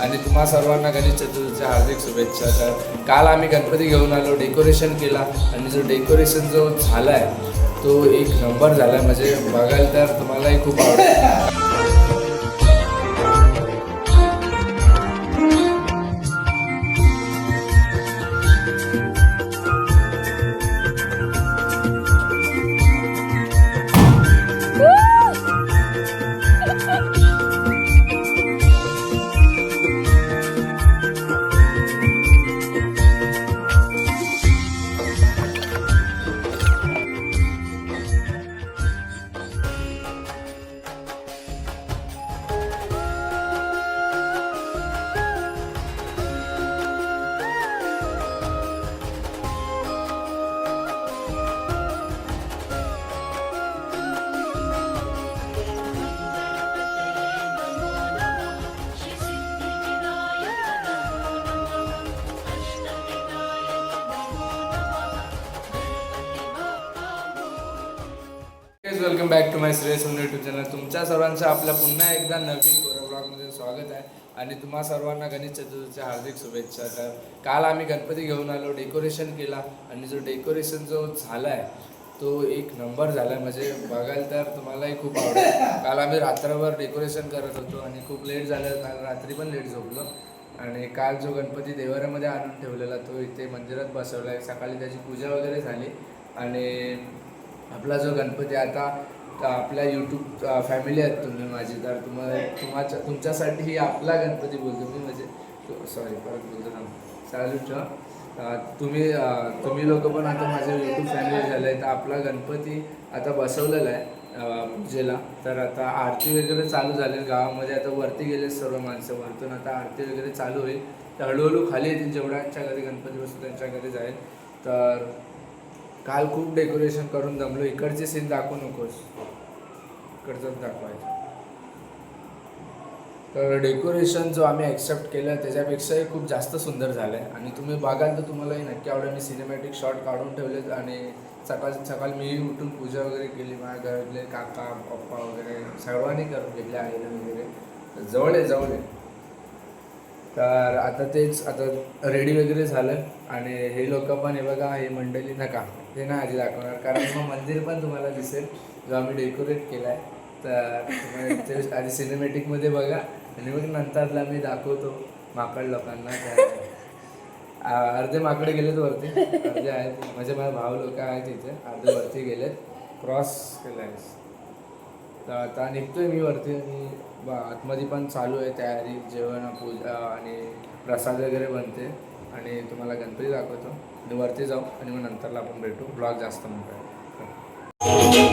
आणि तुम्हा सर्वांना गणेश चतुर्थीच्या हार्दिक शुभेच्छा. तर काल आम्ही गणपती घेऊन आलो डेकोरेशन केला आणि जो डेकोरेशन जो झाला आहे तो एक नंबर झाला आहे म्हणजे बघायला तर तुम्हालाही खूप आवडेल. श्रेयस बॅक यूट्यूब चॅनल तुमच्या सर्वांचं आपल्या पुन्हा एकदा नवीन ब्लॉगमध्ये स्वागत आहे. आणि तुम्हा सर्वांना गणेश चतुर्थीच्या हार्दिक शुभेच्छा. तर काल आम्ही गणपती घेऊन आलो डेकोरेशन केला. आणि जो डेकोरेशन जो झाला आहे तो एक नंबर झाला आहे म्हणजे बघायला तर तुम्हालाही खूप आवडेल. काल आम्ही रात्रभर डेकोरेशन करत होतो आणि खूप लेट झालं. काल रात्री पण लेट झोपलो. आणि काल जो गणपती देवाऱ्यामध्ये आणून ठेवलेला तो इथे मंदिरात बसवला आहे सकाळी त्याची पूजा वगैरे झाली. आणि आपला जो गणपती आता आपल्या यूट्यूब फॅमिली आहेत तुम्ही माझी? तर तुम्हाला तुमच्या तुमच्यासाठी ही आपला गणपती बोलतो मी म्हणजे सॉरी परत बोलतो ना. चालू तुम्ही तुम्ही लोक पण आता माझ्या यूट्यूब फॅमिली झाले तर आपला गणपती आता बसवलेला आहे पूजेला. तर आता आरती वगैरे चालू झाली गावामध्ये आता वरती गेले सर्व माणसं. वरतून आता आरती वगैरे चालू होईल. तर हळूहळू खाली येतील जेवढ्यांच्या घरी गणपती बसतो त्यांच्या घरी जाईल. तर काल खूप डेकोरेशन करून जमलो इकडचे सीन दाखवू नकोस. कर्जत दाखवायचं. तर डेकोरेशन जो आम्ही ॲक्सेप्ट केलं त्याच्यापेक्षाही खूप जास्त सुंदर झालं आहे आणि तुम्ही बघाल तर तुम्हालाही नक्की आवडेल. मी सिनेमॅटिक शॉट काढून ठेवलेत आणि सकाळ सकाळ मीही उठून पूजा वगैरे केली. माझ्या घरातले काका पप्पा वगैरे सर्वांनी करून घेतले आईला वगैरे. जवळ आहे जवळ आहे तर आता तेच आता रेडी वगैरे झालं. आणि हे लोक पण हे बघा हे मंडळी नका. हे ना आधी दाखवणार. कारण मग मंदिर पण तुम्हाला दिसेल. जो आम्ही डेकोरेट केला आहे तर तुम्ही आधी सिनेमॅटिकमध्ये बघा. आणि मग नंतरला मी दाखवतो माकड लोकांना. अर्धे माकडे गेलेत वरती. अर्धे आहेत. म्हणजे माझे भाऊ लोक आहेत तिथे. अर्धे वरती गेलेत. क्रॉस केलं आहे तर आता निघतोय मी वरती आणि आतमध्ये पण चालू आहे तयारी. जेवण पूजा आणि प्रसाद वगैरे बनते. आणि तुम्हाला गणपती दाखवतो. आणि वरती जाऊ आणि मग नंतरला आपण भेटू. ब्लॉग जास्त मोठा आहे.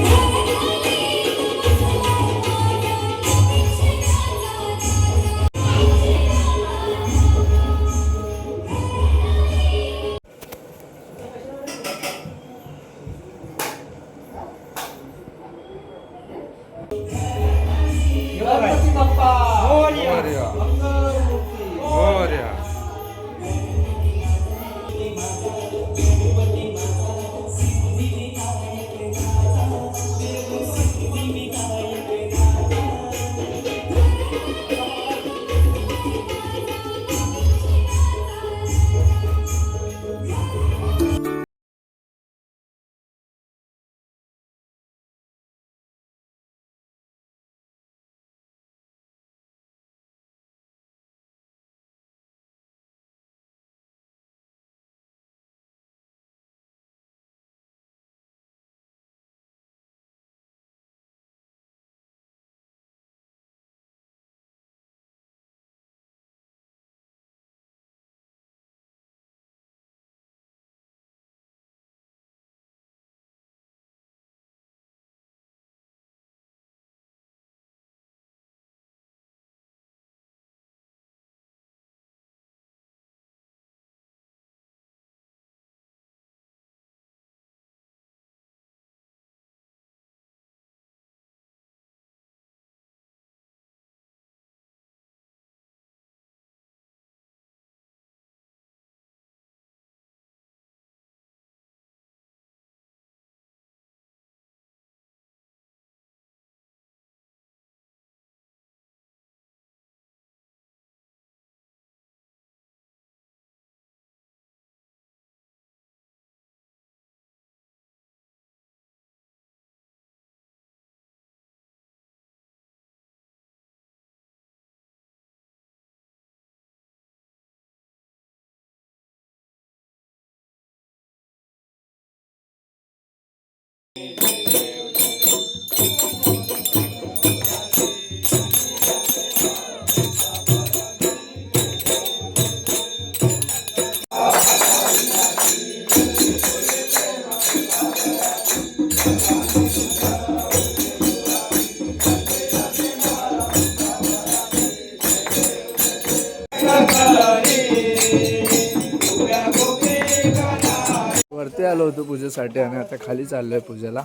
आलो होतो पूजेसाठी आणि आता खाली चाललो आहे पूजेला.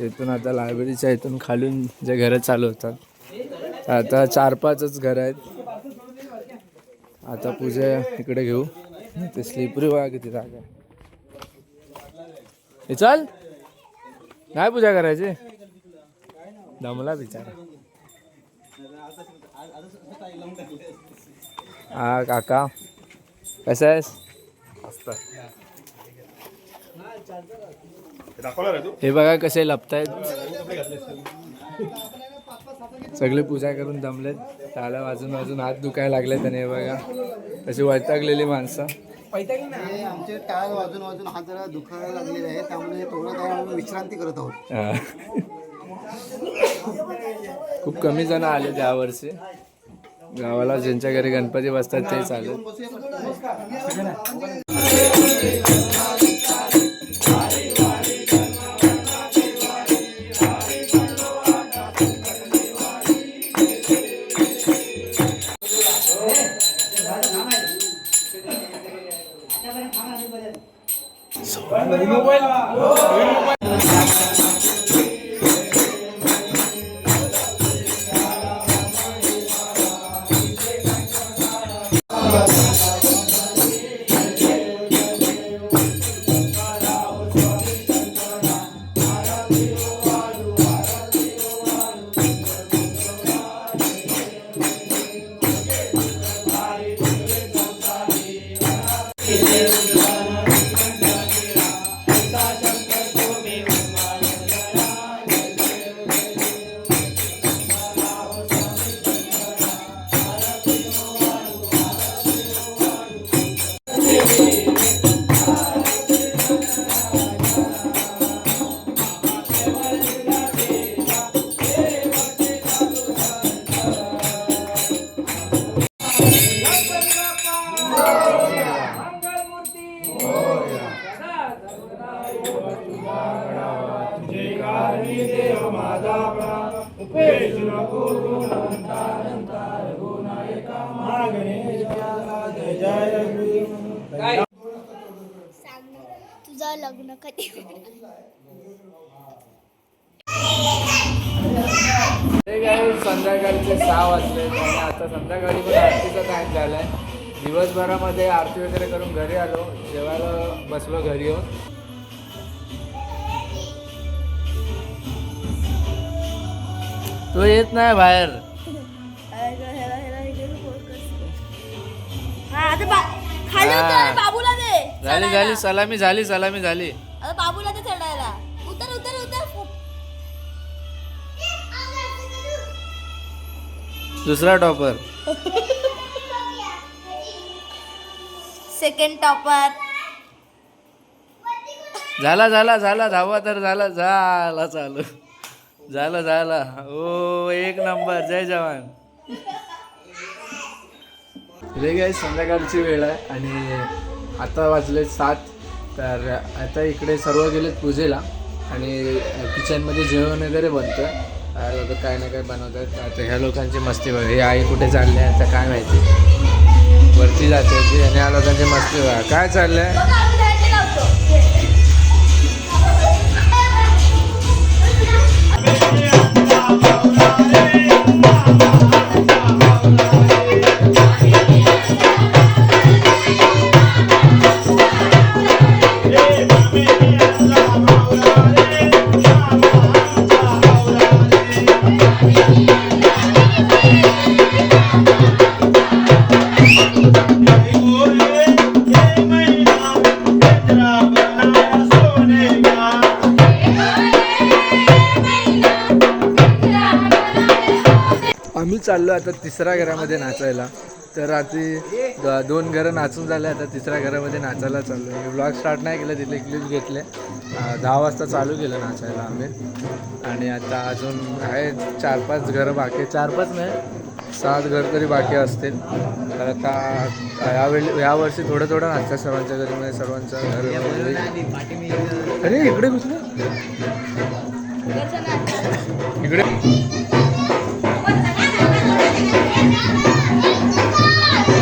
इथून आता लायब्ररीच्या इथून खालून जे घरं चालू होतात. आता चार पाचच घरं आहेत. आता पूजा इकडे घेऊ. ते स्लिपरी बघा किती जागा हे चल. नाही पूजा करायची? दमला बिचारा. हा काका. कसं आहेस? हे बघा कसे लपतायत. सगळे पूजा करून दमलेत. टाळ्या वाजून वाजून हात दुखायला लागले त्याने हे बघा कशी वैतागलेली माणसं. आमचे टाळ वाजून वाजून हात जरा दुखायला लागलेले आहे त्यामुळे थोडं काय विश्रांती करत आहोत खूप कमी जण आले यावर्षी. गावाला ज्यांच्या घरी गणपती बसतात ते चालू तुझं लग्न कधी ते काय संध्याकाळचे सहा वाजले. आणि आता संध्याकाळी पण आरतीचा टाईम झालाय. दिवसभरामध्ये आरती वगैरे करून घरी आलो. जेवायला बसलो घरी येऊन. तो येत नाही बाहेर. झाली. झाली सलामी झाली सलामी झाली. बाबूला दे चढायला. उतर उतर उतर. दुसरा टॉपर. सेकंड टॉपर झाला झाला झाला धावा तर झाला झाला चालू. झालं झालं. ओ एक नंबर. जय जवान. रे काय संध्याकाळची वेळ आहे आणि आता वाजले सात. तर आता इकडे सर्व गेलेत पूजेला आणि किचनमध्ये जेवण वगैरे बनतं लोक काय ना काय बनवतात. आता ह्या लोकांची मस्ती बघा. हे आई कुठे चालली आहे आता काय माहिती. वरती जाते. आणि ह्या लोकांची मस्ती बघा. काय आम्ही चाललो आता तिसऱ्या घरामध्ये नाचायला. तर रात्री दोन घरं नाचून झाले आता तिसऱ्या घरामध्ये नाचायला चाललो आहे ब्लॉग स्टार्ट नाही केलं तिथले क्लिप घेतले. दहा वाजता चालू केलं नाचायला आम्ही. आणि आता अजून आहे चार पाच घरं बाकी. चार पाच नाही सात घर तरी बाकी असतील. तर आता यावेळी यावर्षी थोडं थोडं नाचतात सर्वांच्या घरी म्हणजे सर्वांचं घर अरे इकडे कुठलं इकडे.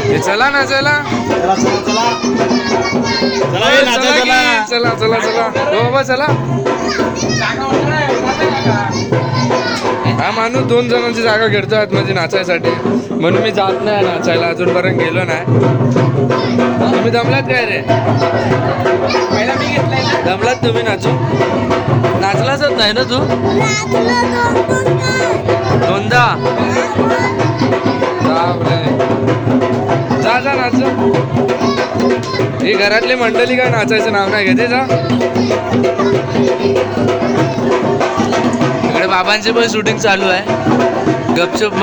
हे चला ना चला. चला चला चला. चला ए, नाचा, चला. चला. चला चला हो बाबा चला. हा माणूस दोन जणांची जागा घेतो आतमध्ये नाचायसाठी. म्हणून मी जात नाही नाचायला अजूनपर्यंत गेलो नाही. तुम्ही दमलात काय रे? दमलात तुम्ही नाचू नाचलाच नाही ना तू? दोनदा? बापरे. जा जा नाच ही घरातली मंडळी काय नाचायचं नाव नाही घेते जा. इकडे बाबांची पण शूटिंग चालू आहे. गपचूप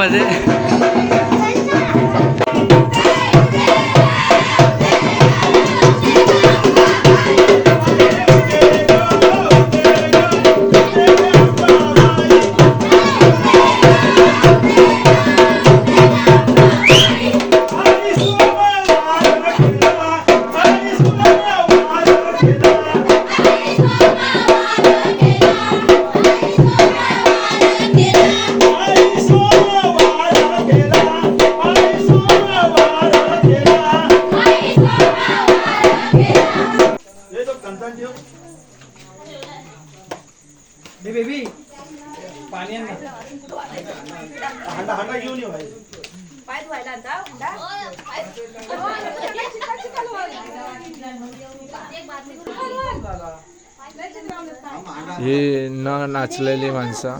ही न नाचलेली माणसं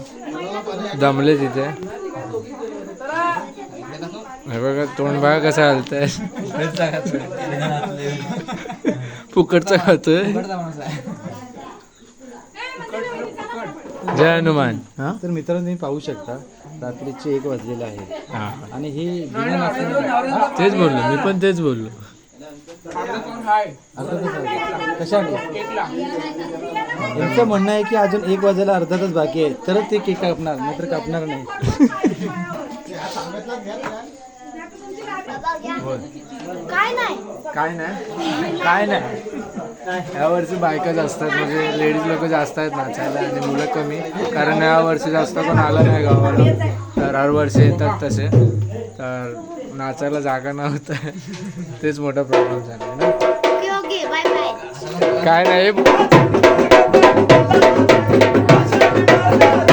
दमले तिथे. हे बघा तोंड बघा कसं हलतंय. फुकटचा खातोय. जय हनुमान. तर मित्रांनो तुम्ही पाहू शकता रात्रीचे एक वाजलेले आहे. हा. आणि हे तेच बोललो मी पण तेच बोललो? कशाने यांचं म्हणणं आहे की अजून एक वाजायला अर्धा तास बाकी आहे. तरच ते केक कापणार नाहीतर कापणार नाही. काय नाही. काय नाही? काय नाही. या वर्षी बायका असतात म्हणजे लेडीज लोक जास्त आहेत नाचायला आणि मुलं कमी. कारण या वर्षी जास्त कोण आलं नाही गावाला. तर हर वर्षी येतात तसे. तर नाचायला जागा नव्हतं. तेच मोठा प्रॉब्लेम झाला ना. ओके ओके बाय बाय काय नाही. काय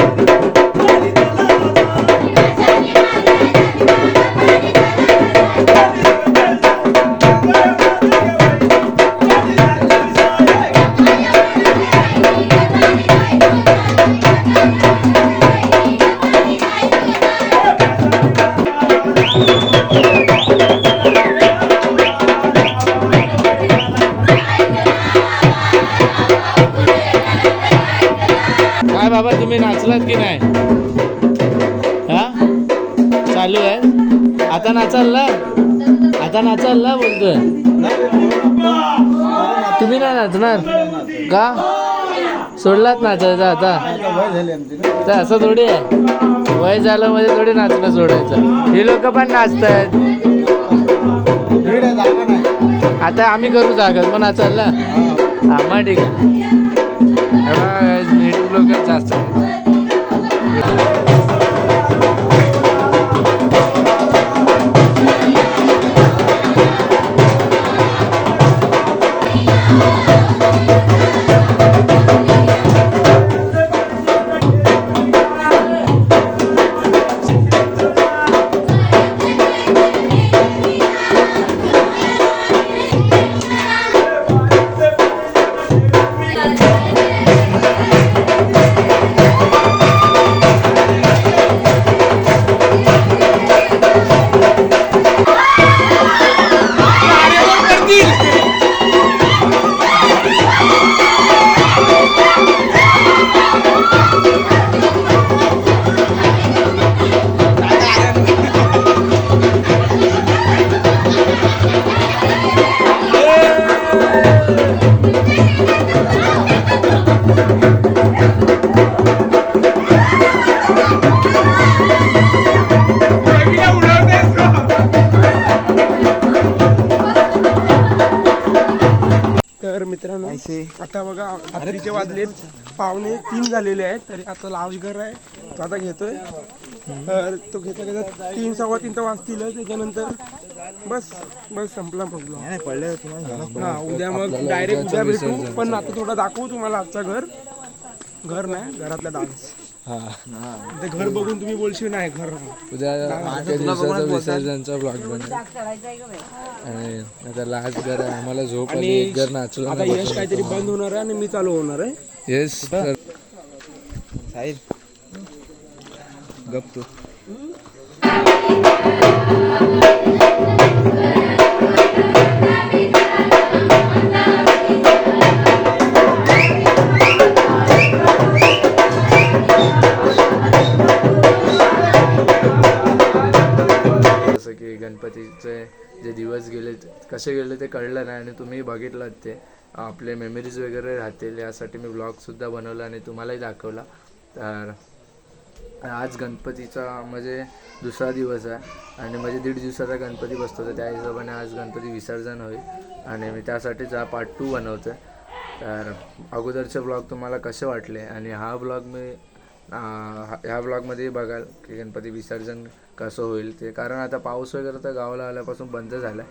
बाबा तुम्ही नाचलात की नाही? हा? चालू आहे? आता नाचाल ना? आता नाचाल ना बोलतोय? तुम्ही नाही नाचणार? का? सोडलात नाचायचं आता? तर असं थोडी आहे. वय झालं म्हणजे थोडी नाचणं सोडायचं. हे लोक पण नाचत आहेत आता आम्ही करू जागा पण नाचाल ना? हा मग ठीक आहे. लोक जास्त रात्रीचे वाजलेत पावणे तीन झालेले आहेत तरी आता लावजगर आहे. तो आता घेतोय. तर तो घेता घेता तीन सव्वा तीन तर वाजतील त्याच्यानंतर बस बस संपला पडले तुम्हाला हा उद्या मग डायरेक्ट उद्या भेटू. पण आता थोडं दाखवू तुम्हाला आजचा घर. घर नाही घरातला डान्स ते घर बघून तुम्ही बोलशील नाही घर उद्या दिवसाचा विसर्जनचा ब्लॉग बनेल आणि आता लास्ट घर आहे आम्हाला झोप आली एक घर नाचलो आता यश काहीतरी बंद होणार आहे आणि मी चालू होणार आहे. येस तर साहिल. गप तू. कसे गेले ते कळलं नाही आणि तुम्ही बघितलं ते आपले मेमरीज वगैरे राहतील यासाठी मी ब्लॉगसुद्धा बनवला आणि तुम्हालाही दाखवला. तर आज गणपतीचा म्हणजे दुसरा दिवस आहे आणि म्हणजे दीड दिवसाचा गणपती बसतो तर त्या हिशोबाने आज गणपती विसर्जन होईल आणि मी त्यासाठीच हा पार्ट टू बनवतो तर अगोदरचे ब्लॉग तुम्हाला कसे वाटले आणि हा ब्लॉग मी ह्या ब्लॉगमध्ये बघाल की गणपती विसर्जन कसं होईल ते. कारण आता पाऊस वगैरे तर गावाला आल्यापासून बंद झाला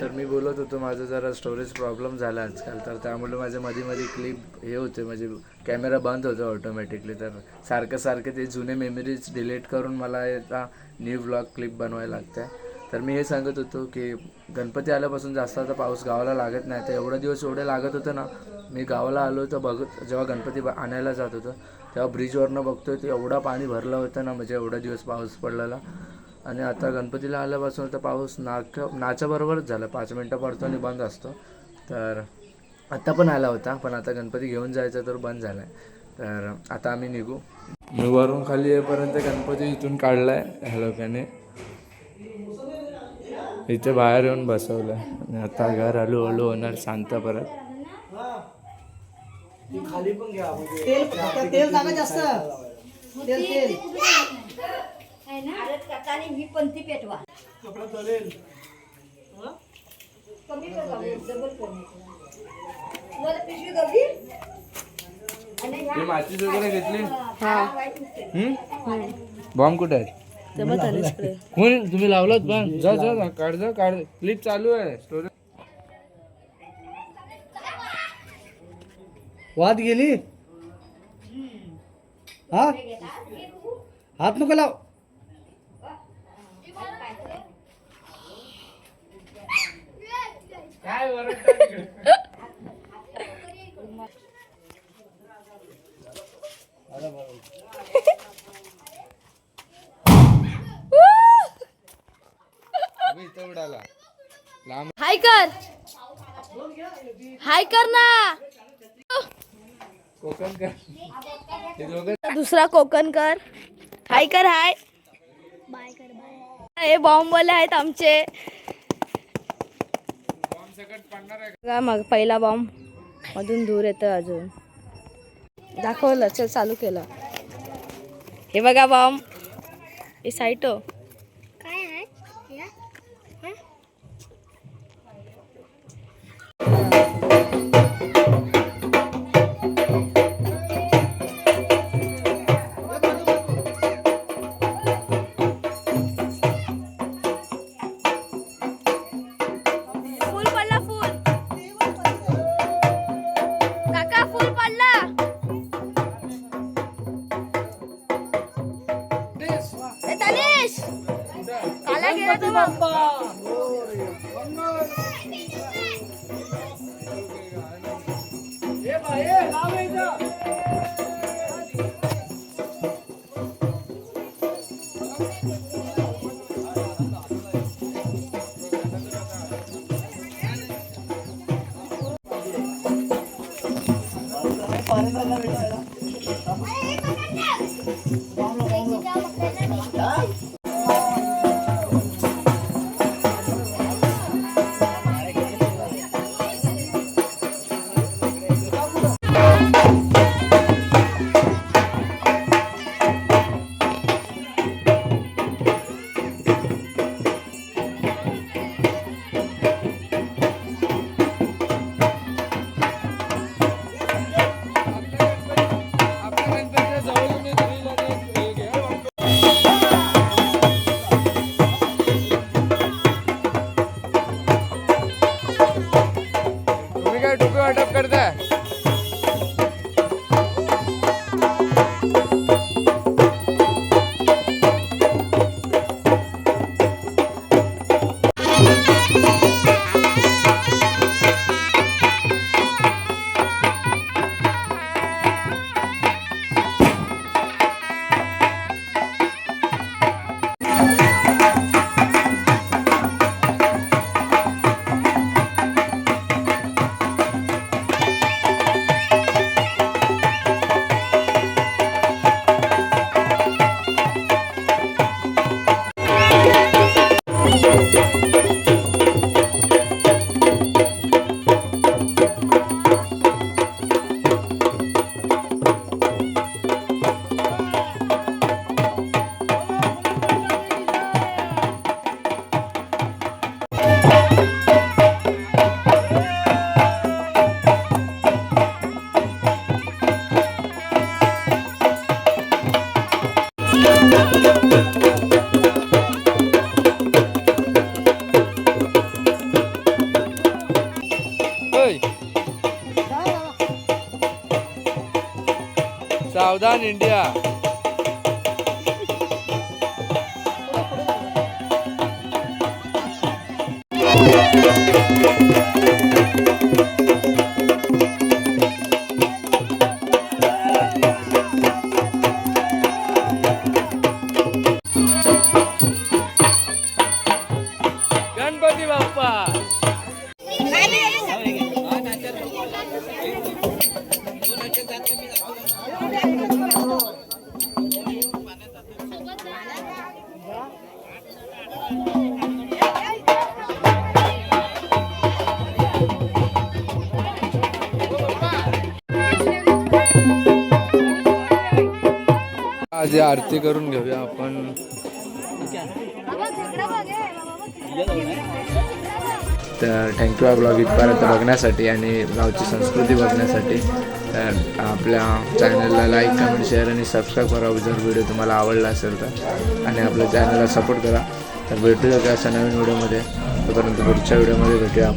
तर मी बोलत होतो माझं जरा स्टोरेज प्रॉब्लेम झाला आजकाल. तर त्यामुळे माझे मध्ये मध्ये क्लिप हे होते म्हणजे कॅमेरा बंद होतो ऑटोमॅटिकली तर सारखं सारखे ते जुने मेमरीज डिलीट करून मला आता न्यू ब्लॉग क्लिप बनवायला लागते तर मी हे सांगत होतो की गणपती आल्यापासून जास्त आता पाऊस गावाला लागत नाही. तर एवढा दिवस एवढे लागत होतं ना मी गावाला आलो तर बघत जेव्हा गणपती आणायला जात होतो तेव्हा ब्रिजवरनं बघतोय ते एवढा पाणी भरलं होतं ना म्हणजे एवढा दिवस पाऊस पडलेला. आणि आता गणपतीला आल्यापासून तर पाऊस नाक नाचाबरोबरच झाला. पाच मिनटं पडतो आणि बंद असतो. तर आत्ता पण आला होता पण आता गणपती घेऊन जायचा तर बंद झाला आहे तर आता आम्ही निघू. मी वरून खाली येईपर्यंत गणपती इथून काढला आहे ह्या लोकांनी. इथे बाहेर येऊन बसवलं आणि आता घर हळूहळू होणार शांत परत. तेल टाका जास्त. तेल तेल. मी पंथी पेटवा. ही? माचीस वगैरे घेतली? बॉम्ब कुठे आहे? कोण तुम्ही लावलात बॉम्ब जा जा जा, काढ जा काढ. क्लिप चालू आहे. स्टोरी वाद गेली? हा? हात नको लाव. हाय कर. हाय कर ना. दुसरा कोकण कर. हाय कर हाय. हे बॉम्बवाले आहेत आमचे. मग पहिला बॉम्ब. मधून दूर येतं अजून. दाखवलं चल चालू केलं. हे बघा बॉम्ब. हे साईटो. काला गेला आधी आरती करून घेऊया आपण. तर थँक्यू हा ब्लॉग इथपर्यंत बघण्यासाठी आणि गावची संस्कृती बघण्यासाठी. तर आपल्या चॅनलला लाईक कमेंट शेअर आणि सबस्क्राईब करा. जर व्हिडिओ तुम्हाला आवडला असेल तर. आणि आपल्या चॅनलला सपोर्ट करा. तर भेटूया का अशा नवीन व्हिडिओमध्ये तोपर्यंत पुढच्या व्हिडिओमध्ये भेटूया आपण.